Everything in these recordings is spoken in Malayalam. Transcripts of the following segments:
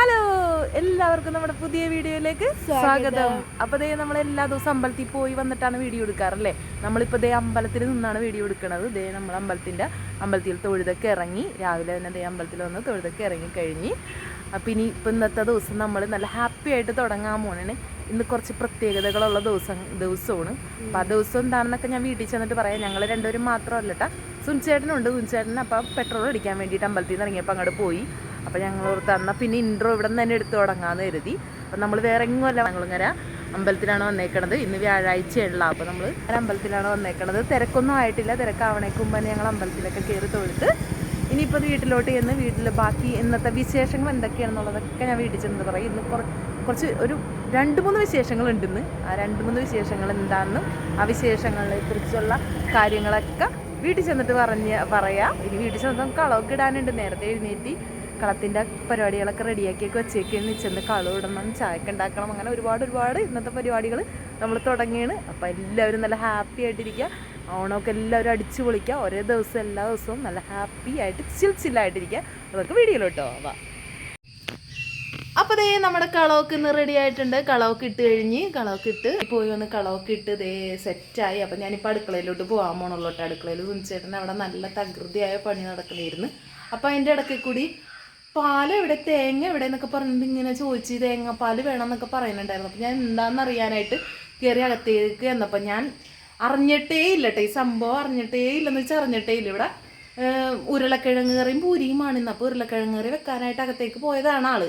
ഹലോ എല്ലാവർക്കും നമ്മുടെ പുതിയ വീഡിയോയിലേക്ക് സ്വാഗതം. അപ്പൊ ദേ നമ്മൾ എല്ലാ ദിവസവും അമ്പലത്തിൽ പോയി വന്നിട്ടാണ് വീഡിയോ എടുക്കാറല്ലേ? നമ്മളിപ്പോ ദേ അമ്പലത്തിൽ നിന്നാണ് വീഡിയോ എടുക്കുന്നത് ദേ നമ്മൾ അമ്പലത്തിന്റെ അമ്പലത്തിൽ തൊഴുതൊക്കെ ഇറങ്ങി രാവിലെ തന്നെ ദേ അമ്പലത്തിൽ വന്ന് തൊഴുതൊക്കെ ഇറങ്ങി കഴിഞ്ഞ്. അപ്പൊ ഇനി ഇപ്പൊ ഇന്നത്തെ ദിവസം നമ്മൾ നല്ല ഹാപ്പി ആയിട്ട് തുടങ്ങാൻ പോണേ ഇന്ന് കുറച്ച് പ്രത്യേകതകളുള്ള ദിവസം ദിവസമാണ്. അപ്പൊ ആ ദിവസം എന്താണെന്നൊക്കെ ഞാൻ വീട്ടിൽ ചെന്നിട്ട് പറയാം. ഞങ്ങൾ രണ്ടുപേരും മാത്രമല്ല കേട്ടോ സുൻചേട്ടനുണ്ട്. സുൻചേട്ടൻ അപ്പം പെട്രോൾ അടിക്കാൻ വേണ്ടിയിട്ട് അമ്പലത്തിൽ നിന്ന് ഇറങ്ങിയപ്പോൾ അങ്ങോട്ട് പോയി. അപ്പോൾ ഞങ്ങൾ ഓർത്ത് പിന്നെ ഇൻട്രോ ഇവിടെ നിന്ന് തന്നെ എടുത്തു തുടങ്ങാമെന്ന് കരുതി. അപ്പം നമ്മൾ വേറെ എങ്ങുമല്ല ഞങ്ങളിങ്ങനെ അമ്പലത്തിലാണ് വന്നേക്കണത്. ഇന്ന് വ്യാഴാഴ്ചയുള്ള അപ്പോൾ നമ്മൾ അമ്പലത്തിലാണ് വന്നേക്കണത്. തിരക്കൊന്നും ആയിട്ടില്ല. തിരക്കാവണേക്ക് മുമ്പ് ഞങ്ങൾ അമ്പലത്തിലൊക്കെ കയറി തൊഴുത്ത്. ഇനിയിപ്പോൾ വീട്ടിലോട്ട് ചെന്ന് വീട്ടിൽ ബാക്കി ഇന്നത്തെ വിശേഷങ്ങൾ എന്തൊക്കെയാണെന്നുള്ളതൊക്കെ ഞാൻ വീട്ടിൽ ചെന്ന് പറയും. ഇന്ന് കുറച്ച് ഒരു രണ്ട് മൂന്ന് വിശേഷങ്ങൾ ഉണ്ടെന്ന് ആ രണ്ട് മൂന്ന് വിശേഷങ്ങൾ എന്താണെന്നും ആ വിശേഷങ്ങളെ കുറിച്ചുള്ള കാര്യങ്ങളൊക്കെ വീട്ടിൽ ചെന്നിട്ട് പറഞ്ഞ് പറയാം. ഇനി വീട്ടിൽ ചെന്നിട്ട് നമുക്ക് കളവൊക്കെ ഇടാനുണ്ട്. നേരത്തെ എഴുന്നേറ്റ് കളത്തിന്റെ പരിപാടികളൊക്കെ റെഡിയാക്കിയൊക്കെ വെച്ചേക്കാണ് ചെന്ന് കളവ് ഇടണം ചായക്ക് ഉണ്ടാക്കണം. അങ്ങനെ ഒരുപാട് ഒരുപാട് ഇന്നത്തെ പരിപാടികൾ നമ്മൾ തുടങ്ങിയാണ് അപ്പോൾ എല്ലാവരും നല്ല ഹാപ്പി ആയിട്ടിരിക്കുക. ഓണമൊക്കെ എല്ലാവരും അടിച്ചു പൊളിക്കുക. ഒരേ ദിവസം എല്ലാ ദിവസവും നല്ല ഹാപ്പി ആയിട്ട് ചിൽ ചില്ലായിട്ടിരിക്കുക അതൊക്കെ വീഡിയോയിലോട്ടോ വാ അപ്പോൾ ദേ നമ്മുടെ കളവൊക്കെ ഇന്ന് റെഡി ആയിട്ടുണ്ട്. കളവൊക്കെ ഇട്ട് കഴിഞ്ഞ് കളവൊക്കെ ഇട്ട് പോയി വന്ന് കളവൊക്കെ ഇട്ട് ദേ സെറ്റായി അപ്പം ഞാനിപ്പോൾ അടുക്കളയിലോട്ട് പോകാൻ പോകണുള്ളൂ അടുക്കളയിൽ തുണിച്ചേട്ടൻ അവിടെ നല്ല തകൃതിയായ പണി നടക്കണമായിരുന്നു അപ്പോൾ അതിന്റെ ഇടയ്ക്ക് കൂടി പാൽ എവിടെ? തേങ്ങ എവിടെ എന്നൊക്കെ പറഞ്ഞിട്ട് ഇങ്ങനെ ചോദിച്ച് തേങ്ങാപ്പാൽ വേണം എന്നൊക്കെ പറയുന്നുണ്ടായിരുന്നു. അപ്പം ഞാൻ എന്താണെന്ന് അറിയാനായിട്ട് കയറി അകത്തേക്ക് എന്നപ്പോൾ ഞാൻ അറിഞ്ഞിട്ടേ ഇല്ല കേട്ടോ ഈ സംഭവം അറിഞ്ഞിട്ടേ ഇല്ലെന്ന് വെച്ചാൽ അറിഞ്ഞിട്ടേ ഇല്ല. ഇവിടെ ഉരുളക്കിഴങ്ങ് കറിയും പൂരിയുമാണ് ഇന്ന്. അപ്പോൾ ഉരുളക്കിഴങ്ങ് കറി വെക്കാനായിട്ട് അകത്തേക്ക് പോയതാണ് ആൾ.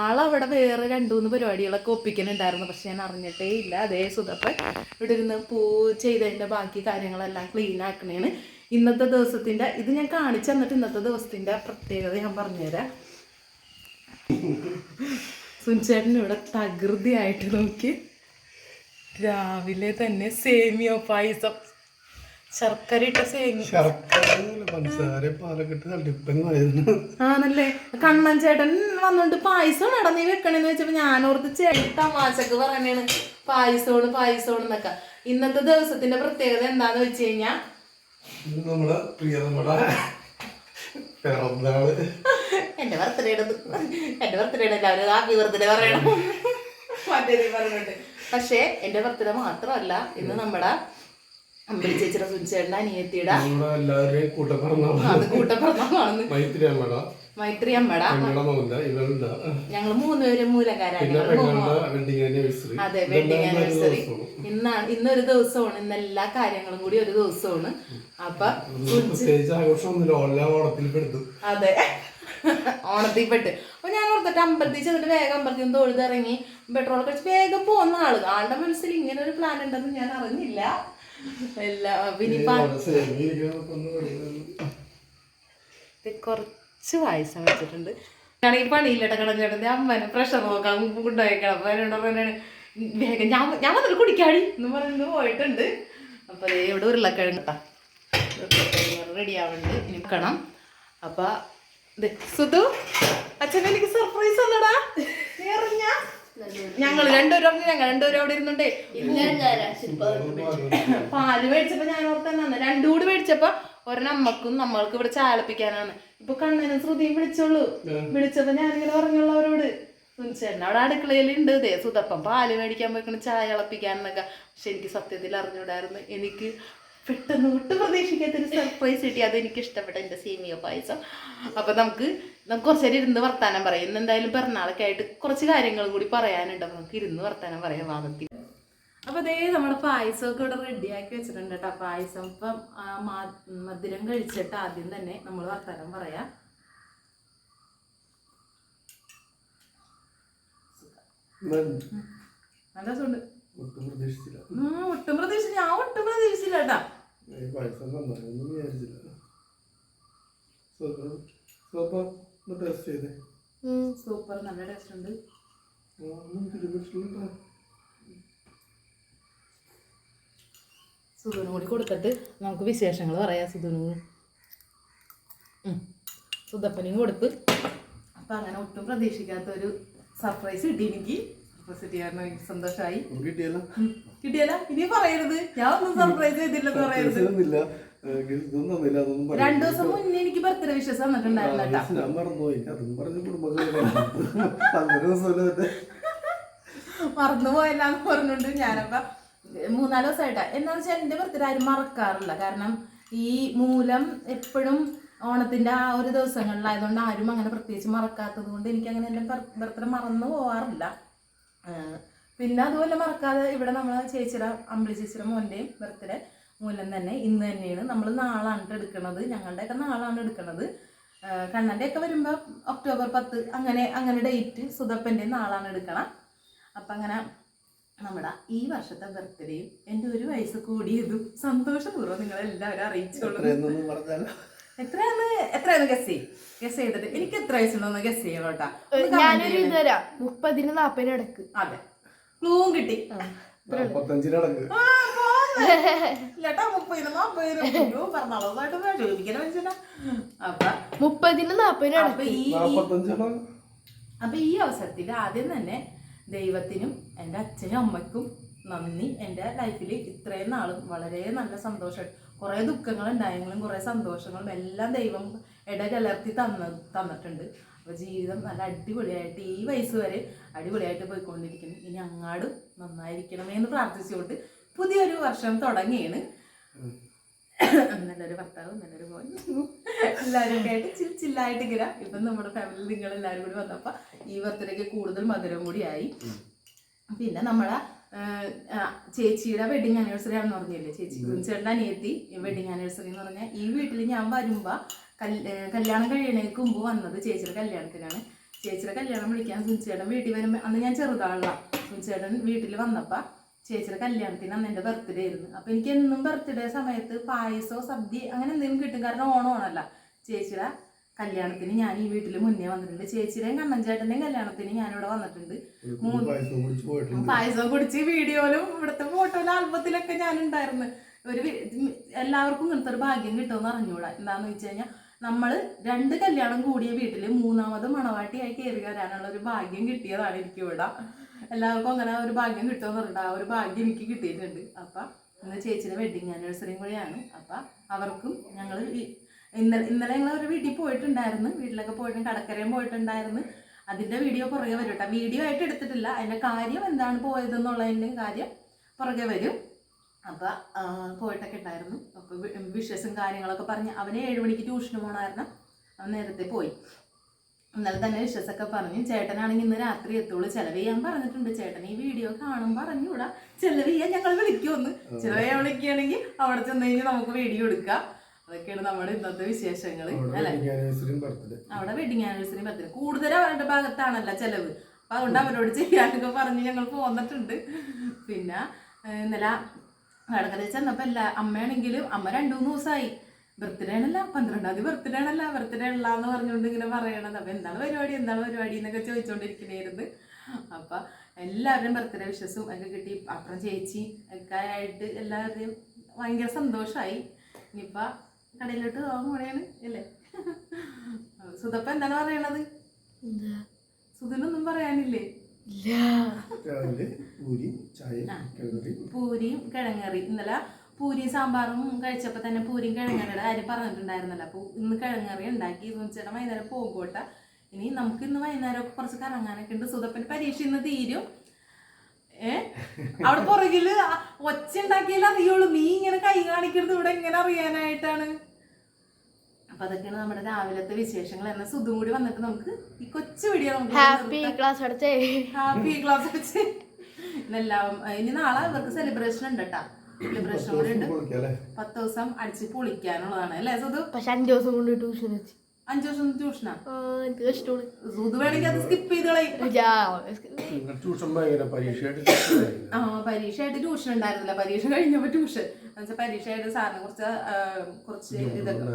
ആളവിടെ വേറെ രണ്ടു മൂന്ന് പരിപാടികളൊക്കെ ഒപ്പിക്കുന്നുണ്ടായിരുന്നു. പക്ഷെ ഞാൻ അറിഞ്ഞിട്ടേ ഇല്ല. അതേ സുതപ്പ് ഇവിടെ ഇരുന്ന് പൂ ചെയ്തതിന്റെ ബാക്കി കാര്യങ്ങളെല്ലാം ക്ലീൻ ആക്കണേണ് ഇന്നത്തെ ദിവസത്തിന്റെ ഇത് ഞാൻ കാണിച്ചു തന്നിട്ട് ഇന്നത്തെ ദിവസത്തിന്റെ പ്രത്യേകത ഞാൻ പറഞ്ഞുതരാം. സുൻചേട്ടൻ ഇവിടെ തകൃതിയായിട്ട് നോക്കി. രാവിലെ തന്നെ സേമിയോ പായസം. ശർക്കര ഇട്ട സേമിയ ആണല്ലേ? കണ്ണൻ ചേട്ടൻ വന്നോണ്ട് പായസം നടന്നീ വെക്കണെന്ന് വെച്ചപ്പോ ഞാനോർത്ത് ചേട്ടൻ തമാശക്ക് പറയണേണ്. പായസോണ് പായസോണ് എന്നൊക്കെ ഇന്നത്തെ ദിവസത്തിന്റെ പ്രത്യേകത എന്താന്ന് വെച്ച് കഴിഞ്ഞാ ഇത് നമ്മളെ പ്രിയ നമ്മുടെ പിറന്നാൾ. എന്റെ ബർത്ത്ഡേ എന്റെ ബർത്ത്ഡേ എല്ലാവരും ഹാപ്പി ബർത്ത്ഡേ പറയണം. പക്ഷേ എന്റെ ബർത്ത്ഡേ മാത്രമല്ല ഇന്ന് നമ്മുടെ അമ്പലി ചേച്ചിയുടെ സുനിച്ചേട്ടന്റെ അനിയത്തിയുടെ മൈത്രിയാണ് എല്ലാവരുടെയും മൈത്രി അമ്മട ഞങ്ങൾ മൂന്നുപേരും മൂലക്കാരാണ്. അതെ വെഡിങ് ആനിവേഴ്സറി ഇന്നാണ് ഇന്നൊരു ദിവസമാണ്. ഇന്ന് എല്ലാ കാര്യങ്ങളും കൂടി ഒരു ദിവസമാണ്. അപ്പൊ അതെ. ഓണത്തിൽ പെട്ട്. അപ്പൊ ഞാൻ ഓർത്തിട്ട് അമ്പലത്തിൽ ചെന്നിട്ട് വേഗം അമ്പലത്തിൽ നിന്ന് തൊഴുതിറങ്ങി പെട്രോൾ കഴിച്ച് വേഗം പോകുന്ന ആൾ. ആളുടെ മനസ്സിൽ ഇങ്ങനെ ഒരു പ്ലാൻ ഉണ്ടെന്ന് ഞാൻ അറിഞ്ഞില്ല. എല്ലാ പിന്നെ കുറച്ച് കുറച്ച് പായസം വെച്ചിട്ടുണ്ട്. ആണെങ്കിൽ പണിയില്ലട്ട കടഞ്ഞേട്ടന്റെ അമ്മനെ പ്രഷർ നോക്കാം കൊണ്ടുപോയേക്കണം അപ്പൊ എന്നോട് പറഞ്ഞാണ് വേഗം ഞാൻ ഞാൻ വന്നിട്ട് കുടിക്കാടി. എന്ന് പറഞ്ഞു പോയിട്ടുണ്ട്. അപ്പോൾ ഇവിടെ ഉരുളക്കിഴങ്ങ് റെഡി ആവുന്നുണ്ട് ഇനി വെക്കണം. അപ്പൊ സുധു അച്ഛൻ എനിക്ക് സർപ്രൈസ് തന്നടാ നീ അറിഞ്ഞാ ഞങ്ങൾ രണ്ടുപേരും ഞങ്ങൾ രണ്ടുപേരും അവിടെ ഇരുന്നുണ്ടേ. പാൽ മേടിച്ചപ്പോ ഞാൻ ഓർത്തന്നെ രണ്ടു കൂടി മേടിച്ചപ്പോ ഒരെണ്ണമ്മക്കും നമ്മൾക്ക് ഇവിടെ ചാലപ്പിക്കാനാണ്. ഇപ്പൊ കണ്ണനും ശ്രുതിയും വിളിച്ചോളൂ. വിളിച്ചപ്പോ ഞാനിങ്ങനെ പറഞ്ഞുള്ളൂ അവരോട് ചേട്ടൻ അവിടെ അടുക്കളയിലുണ്ട് ദേ സുതപ്പം പാൽ മേടിക്കാൻ പോയിക്കണം ചായ ഇളപ്പിക്കാനൊക്കെ പക്ഷെ എനിക്ക് സത്യത്തിൽ അറിഞ്ഞൂടായിരുന്നു. എനിക്ക് പെട്ടെന്ന് ഒട്ടും പ്രതീക്ഷിക്കാത്തൊരു സർപ്രൈസ് കിട്ടി. അത് എനിക്ക് ഇഷ്ടപ്പെട്ട എന്റെ സേമിയ പായസം. അപ്പൊ നമുക്ക് നമുക്ക് കുറച്ച് നേരം ഇരുന്ന് വർത്താനം പറയാം. ഇന്ന് എന്തായാലും പിറന്നാളൊക്കെ ആയിട്ട് കുറച്ച് കാര്യങ്ങളും കൂടി പറയാനുണ്ട്. നമുക്ക് ഇരുന്ന് വർത്താനം പറയാം വാദത്തിൽ. അപ്പൊ അതേ നമ്മുടെ പായസമൊക്കെ ഇവിടെ റെഡിയാക്കി വെച്ചിട്ടുണ്ട് കേട്ടോ. പായസം ഇപ്പം മധുരം കഴിച്ചിട്ട് ആദ്യം തന്നെ നമ്മൾ വർത്തമാനം പറയാം. നല്ല സുണ്ട് ഒട്ടും പ്രതീക്ഷിച്ചില്ല. ഒട്ടും പ്രതീക്ഷിച്ച ഞാൻ ഒട്ടും പ്രതീക്ഷിച്ചില്ല കേട്ടാ. പായസം വിചാരിച്ചില്ല. സൂപ്പർ. നല്ല ടേസ്റ്റ് ഉണ്ട് ആ, ഒന്നും തിരുമിച്ചിട്ടില്ല സുധുവിനും കൂടി കൊടുത്തിട്ട് നമുക്ക് വിശേഷങ്ങൾ പറയാം സുധുവിന്. സുധപ്പനും കൊടുത്ത്. അപ്പം അങ്ങനെ ഒട്ടും പ്രതീക്ഷിക്കാത്ത ഒരു സർപ്രൈസ് കിട്ടി എനിക്ക്. സന്തോഷമായി കിട്ടിയല്ലോ. ഇനി പറയരുത്. ഞാൻ ഒന്നും സർപ്രൈസ് ചെയ്തില്ലെന്ന് പറയരുത്. രണ്ടു ദിവസം മുന്നേ എനിക്ക് ബർത്ത്ഡേ വിശ്വാസം വന്നിട്ടുണ്ടായിരുന്നു മറന്നുപോയല്ലാന്ന് പറഞ്ഞുകൊണ്ട് ഞാനപ്പ മൂന്നാൽ ദിവസമായിട്ടാ എന്താണെന്ന് വെച്ചാൽ എന്റെ ബർത്ത്ഡേ ആരും മറക്കാറില്ല. കാരണം ഈ മൂലം എപ്പോഴും ഓണത്തിന്റെ ആ ഒരു ദിവസങ്ങളിലായതുകൊണ്ട് ആരും അങ്ങനെ പ്രത്യേകിച്ച് മറക്കാത്തത് കൊണ്ട് എനിക്കങ്ങനെ എന്റെ ബർത്ത്ഡേ മറന്നു പോവാറില്ല. പിന്നെ അതുപോലെ മറക്കാതെ ഇവിടെ നമ്മൾ ചേച്ചിയുടെ അമ്പിളി ചേച്ചിയുടെ മോന്റെയും ബർത്ത്ഡേ മൂലം തന്നെ ഇന്ന് തന്നെയാണ് നമ്മൾ നാളാണ് എടുക്കുന്നത് ഞങ്ങളുടെയൊക്കെ നാളാണ് എടുക്കുന്നത് കണ്ണന്റെയൊക്കെ വരുമ്പോൾ ഒക്ടോബർ പത്ത് അങ്ങനെ അങ്ങനെ ഡേറ്റ് സുതപ്പന്റെ നാളാണ് എടുക്കണം. അപ്പം അങ്ങനെ നമ്മുടെ ഈ വർഷത്തെ ബർത്ത്ഡേയും എന്റെ ഒരു വയസ്സ് കൂടിയതും സന്തോഷപൂർവം നിങ്ങളെല്ലാവരും അറിയിച്ചോളൂ എത്രയെന്നൊന്നും പറഞ്ഞാലോ? എത്രയാണ് എത്രയാണ് ഗസ് ചെയ്യും. ഗസ് ചെയ്തിട്ട് എനിക്ക് എത്ര വയസ്സുണ്ടോന്ന് ഗസ് ചെയ്യണം കേട്ടാ. ഒന്ന് comment ഞാനൊരു മുപ്പതിന് നാപ്പതിന് അടക്ക് അതെ. ക്ലൂവും കിട്ടി. മുപ്പതിനും നാപ്പതിനും. അപ്പൊ ഈ അവസരത്തിൽ ആദ്യം തന്നെ ദൈവത്തിനും എന്റെ അച്ഛനും അമ്മയ്ക്കും നന്ദി. എന്റെ ലൈഫിൽ ഇത്രയും നാളും വളരെ നല്ല സന്തോഷം. കുറേ ദുഃഖങ്ങൾ ഉണ്ടായെങ്കിലും കുറേ സന്തോഷങ്ങളും എല്ലാം ദൈവം ഇടകലർത്തി തന്ന തന്നിട്ടുണ്ട്. അപ്പോൾ ജീവിതം നല്ല അടിപൊളിയായിട്ട് ഈ വയസ്സ് വരെ അടിപൊളിയായിട്ട് പോയിക്കൊണ്ടിരിക്കുന്നു. ഇനി അങ്ങാടും നന്നായിരിക്കണമേ എന്ന് പ്രാർത്ഥിച്ചുകൊണ്ട് പുതിയൊരു വർഷം തുടങ്ങിയാണ് നല്ലൊരു ഭർത്താവ് നല്ലൊരു മോൻ എല്ലാവരും കേട്ട് ചിൽ ചില്ലായിട്ട് ഇങ്ങനെ. ഇപ്പം നമ്മുടെ ഫാമിലി നിങ്ങൾ എല്ലാവരും കൂടി വന്നപ്പോൾ ഈ ബർത്ത്ഡേക്ക് കൂടുതൽ മധുരം കൂടിയായി പിന്നെ നമ്മളെ ചേച്ചിയുടെ വെഡിങ് ആനിവേഴ്സറി ആണെന്ന് പറഞ്ഞില്ലേ? ചേച്ചി ചേട്ടന്റെ അനിയത്തി വെഡിങ് ആനിവേഴ്സറി എന്ന് പറഞ്ഞാൽ ഈ വീട്ടിൽ ഞാൻ വരുമ്പോൾ കല്യാണം കഴിയണേക്ക് മുമ്പ് വന്നത് ചേച്ചിയുടെ കല്യാണത്തിനാണ്. ചേച്ചിയുടെ കല്യാണം വിളിക്കാൻ സുനിച്ചേട്ടൻ വീട്ടിൽ വരുമ്പോൾ അന്ന് ഞാൻ ചെറുതാളാണ് സുനിച്ചേട്ടൻ വീട്ടിൽ വന്നപ്പോൾ ചേച്ചിയുടെ കല്യാണത്തിന് അന്ന് എന്റെ ബർത്ത്ഡേ ആയിരുന്നു. അപ്പോൾ എനിക്ക് എന്നും ബർത്ത്ഡേ സമയത്ത് പായസോ സദ്യ അങ്ങനെ എന്തെങ്കിലും കിട്ടും. കാരണം ഓണം ഓണമല്ല ചേച്ചിയുടെ കല്യാണത്തിന് ഞാൻ ഈ വീട്ടിൽ മുന്നേ വന്നിട്ടുണ്ട്. ചേച്ചിയുടെയും കണ്ണൻ ചേട്ടന്റെയും കല്യാണത്തിന് ഞാനിവിടെ വന്നിട്ടുണ്ട്. പായസം കുടിച്ച് വീഡിയോയിലും ഇവിടുത്തെ ഫോട്ടോയിലും ആൽബത്തിലൊക്കെ ഞാനുണ്ടായിരുന്നു ഒരു എല്ലാവർക്കും ഇങ്ങനത്തെ ഒരു ഭാഗ്യം കിട്ടുമെന്ന് അറിഞ്ഞൂടാ എന്താന്ന് വെച്ച് കഴിഞ്ഞാൽ നമ്മൾ രണ്ട് കല്യാണം കൂടിയ വീട്ടിൽ മൂന്നാമത് മണവാട്ടിയായി കയറി വരാനുള്ള ഒരു ഭാഗ്യം കിട്ടിയതാണ് എനിക്ക് ഇവിടെ എല്ലാവർക്കും അങ്ങനെ ഒരു ഭാഗ്യം കിട്ടുമെന്ന് പറഞ്ഞിട്ട് ആ ഒരു ഭാഗ്യം എനിക്ക് കിട്ടിയിട്ടുണ്ട്. അപ്പം ഇന്ന് ചേച്ചിയുടെ വെഡിങ് ആനിവേഴ്സറിയും കൂടിയാണ്. അപ്പം അവർക്കും ഞങ്ങൾ ഇന്നലെ ഇന്നലെ ഞങ്ങൾ ഒരു വീട്ടിൽ പോയിട്ടുണ്ടായിരുന്നു. വീട്ടിലൊക്കെ പോയിട്ട് കടക്കരയും പോയിട്ടുണ്ടായിരുന്നു. അതിന്റെ വീഡിയോ പുറകെ വരും കേട്ടോ വീഡിയോ ആയിട്ട് എടുത്തിട്ടില്ല. അതിന്റെ കാര്യം എന്താണ് പോയതെന്നുള്ളതിന്റെ കാര്യം പുറകെ വരും. അപ്പൊ പോയിട്ടൊക്കെ ഉണ്ടായിരുന്നു. അപ്പൊ വിഷസും കാര്യങ്ങളൊക്കെ പറഞ്ഞ് അവന് ഏഴ് മണിക്ക് ട്യൂഷന് പോകണമായിരുന്നു അവൻ നേരത്തെ പോയി. ഇന്നലെ തന്നെ വിശ്വസൊക്കെ പറഞ്ഞു ചേട്ടനാണെങ്കിൽ ഇന്ന് രാത്രി എത്തുള്ളൂ ചെലവ് ചെയ്യാൻ പറഞ്ഞിട്ടുണ്ട്. ചേട്ടൻ ഈ വീഡിയോ കാണും പറഞ്ഞൂടാ ചെലവ് ചെയ്യാൻ ഞങ്ങൾ വിളിക്കുമെന്ന്. ചെലവ് ചെയ്യാൻ വിളിക്കുകയാണെങ്കിൽ അവിടെ ചെന്ന് കഴിഞ്ഞാൽ നമുക്ക് വീഡിയോ എടുക്കാം. അതൊക്കെയാണ് നമ്മുടെ ഇന്നത്തെ വിശേഷങ്ങൾ അല്ലെ? അവിടെ വെഡിങ് ആനിവേഴ്സറി ബർത്ത്ഡേ കൂടുതൽ അവരുടെ ഭാഗത്താണല്ല ചെലവ്. അപ്പൊ അതുകൊണ്ട് അവരോട് ചെയ്യാനൊക്കെ പറഞ്ഞ് ഞങ്ങൾ പോന്നിട്ടുണ്ട്. പിന്നെ ഇന്നലെ കടക്കര ചെന്നപ്പോ എല്ലാ അമ്മയാണെങ്കിലും അമ്മ രണ്ടു മൂന്ന് ദിവസമായി ബർത്ത്ഡേ ആണല്ല പന്ത്രണ്ടാം തീയതി ബർത്ത്ഡേ ആണല്ല ബർത്ത്ഡേ ഉള്ളാന്ന് പറഞ്ഞുകൊണ്ട് ഇങ്ങനെ പറയണത്. അപ്പൊ എന്താണ് പരിപാടി എന്താണ് പരിപാടി എന്നൊക്കെ ചോദിച്ചോണ്ടിരിക്കണായിരുന്നു. അപ്പൊ എല്ലാവരുടെയും ബർത്ത്ഡേ വിഷസും ഒക്കെ കിട്ടി. അപ്പുറം ചേച്ചി ഒക്കെ ആയിട്ട് എല്ലാവരുടെയും ഭയങ്കര സന്തോഷമായി ഇനിയിപ്പ കടയിലോട്ട് പോകാൻ കൂടെയാണ് അല്ലേ? സുതപ്പ എന്താണ് പറയണത്? സുതനൊന്നും സുധനൊന്നും പറയാനില്ലേ? പൂരിയും കിഴങ്ങറി ഇന്നലെ പൂരിയും സാമ്പാറും കഴിച്ചപ്പോൾ തന്നെ പൂരിയും കിഴങ്ങറിയുടെ കാര്യം പറഞ്ഞിട്ടുണ്ടായിരുന്നല്ലോ? അപ്പോൾ ഇന്ന് കിഴങ്ങറി ഉണ്ടാക്കി. ചേട്ടൻ വൈകുന്നേരം പോകുമ്പോട്ട. ഇനി നമുക്ക് ഇന്ന് വൈകുന്നേരം ഒക്കെ കുറച്ച് കറങ്ങാനൊക്കെ ഉണ്ട്. സുധപ്പന്റെ പരീക്ഷ ഇന്ന് തീരും. ഏ? അവിടെ പുറകിൽ ആ ഒച്ച ഉണ്ടാക്കിയാലേ അറിയുള്ളൂ. നീ ഇങ്ങനെ കൈ കാണിക്കരുത്. ഇവിടെ എങ്ങനെ അറിയാനായിട്ടാണ്? അപ്പൊ അതൊക്കെയാണ് നമ്മുടെ രാവിലത്തെ വിശേഷങ്ങൾ. എന്നാൽ സുധും കൂടി വന്നിട്ട് നമുക്ക് ഈ കൊച്ചു വീഡിയോ നമുക്ക് ഹാപ്പി ക്ലാസ് അടച്ചേ. ഹാപ്പി ക്ലാസ് അടച്ചേ. ഇന്നെല്ലാം ഇനി നാളെ ഇവർക്ക് സെലിബ്രേഷൻ ഉണ്ട് കേട്ടാ. സെലിബ്രേഷൻ കൂടി ഉണ്ട് പൊളിക്കല്ലേ? പത്ത് ദിവസം അടിച്ച് പൊളിക്കാനുള്ളതാണ്. അല്ലേ സുധു? പക്ഷെ അഞ്ചു ദിവസം കൊണ്ട് ട്യൂഷൻ വെച്ച്. അഞ്ചു ദിവസം ട്യൂഷനാ? ആ, എനിക്ക് കഷ്ടമാണ് സുധു വേണമെങ്കിൽ അത് സ്കിപ്പ് ചെയ്ത് ട്യൂഷൻ ആ പരീക്ഷയായിട്ട് ട്യൂഷൻ ഉണ്ടായിരുന്നില്ല. പരീക്ഷ കഴിഞ്ഞപ്പോ ട്യൂഷൻ. എന്നുവെച്ചാൽ പരീക്ഷയായിട്ട് സാറിനെ കുറച്ച് കുറച്ച് ഇതൊക്കെ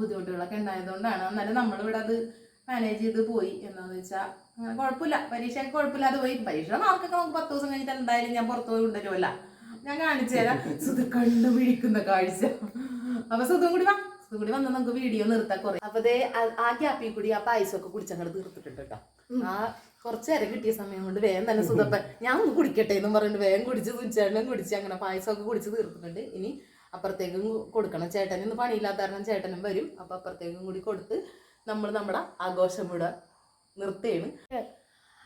ബുദ്ധിമുട്ടുകളൊക്കെ ഉണ്ടായതുകൊണ്ടാണ്. എന്നാലും നമ്മളിവിടെ അത് മാനേജ് ചെയ്ത് പോയി. എന്നാന്ന് വെച്ചാൽ അങ്ങനെ കുഴപ്പമില്ല. പരീക്ഷയൊക്കെ കുഴപ്പമില്ലാതെ പോയി. പരീക്ഷ മാർക്കൊക്കെ നമുക്ക് പത്ത് ദിവസം കഴിഞ്ഞിട്ട് എന്തായാലും ഞാൻ പുറത്തു പോയി കൊണ്ടുവരുമല്ല ഞാൻ കാണിച്ചു തരാം. സുധു കണ്ണു പിഴിക്കുന്ന കാഴ്ച. അപ്പൊ സുധും കൂടി വാ. സുധു കൂടി വന്നാൽ നമുക്ക് വീഡിയോ നിർത്താൻ കുറേ. അപ്പൊ ദേ ആ- ക്യാപ്പിൽ ഗ്യാപ്പിൽ കൂടി ആ പായസമൊക്കെ കുടിച്ചങ്ങോട്ട് തീർത്തിട്ടുണ്ട് കേട്ടോ ആ കുറച്ച് നേരം കിട്ടിയ സമയം കൊണ്ട് വേഗം തന്നെ സുധപ്പൻ ഞാൻ ഒന്ന് കുടിക്കട്ടെ എന്ന് പറഞ്ഞിട്ട് വേഗം കുടിച്ച് സുചേട്ടനും കുടിച്ച് അങ്ങനെ പായസമൊക്കെ കുടിച്ച് തീർത്തിട്ടുണ്ട്. ഇനി അപ്പുറത്തേക്കും കൊടുക്കണം. ചേട്ടൻ ഇന്ന് പണിയില്ലാത്ത കാരണം ചേട്ടനും വരും. അപ്പൊ അപ്പുറത്തേക്കും കൂടി കൊടുത്ത് നമ്മൾ നമ്മുടെ ആഘോഷം ഇവിടെ നിർത്തുകയാണ്.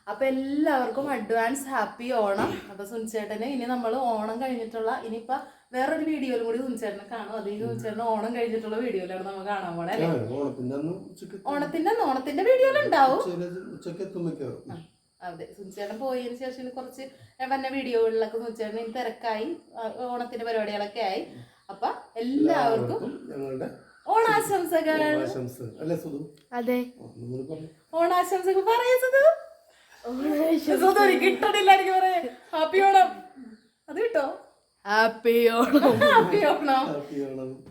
അപ്പൊ എല്ലാവർക്കും അഡ്വാൻസ് ഹാപ്പി ഓണം. അപ്പൊ സുനിച്ചേട്ടന് ഇനി നമ്മൾ ഓണം കഴിഞ്ഞിട്ടുള്ള ഇനിയിപ്പൊ വേറൊരു വീഡിയോയിലും കൂടി സുനിച്ചേട്ടനെ കാണും. അത് ഈ സുനിച്ചേട്ടന് ഓണം കഴിഞ്ഞിട്ടുള്ള വീഡിയോയിലാണ് നമ്മൾ കാണാൻ പോണേ അല്ലേ? ഓണത്തിന്റെ ഓണത്തിന്റെ വീഡിയോയിലുണ്ടാവും അതെ. സുനിച്ചേട്ടൻ പോയതിനു ശേഷം കുറച്ച് വന്ന വീഡിയോകളിലൊക്കെ സുനിച്ചേട്ടൻ ഇനി തിരക്കായി. ഓണത്തിന്റെ പരിപാടികളൊക്കെ ആയി. അപ്പൊ എല്ലാവർക്കും ഞങ്ങളുടെ ഓണാശംസകൾ. അതെ. ഓണാശംസകൾ. പറയുന്നത് കിട്ടണില്ല എനിക്ക് പറയാൻ. ഹാപ്പി ഓണം. അത് കിട്ടോ? Happy Onam. Happy Onam. Happy Onam.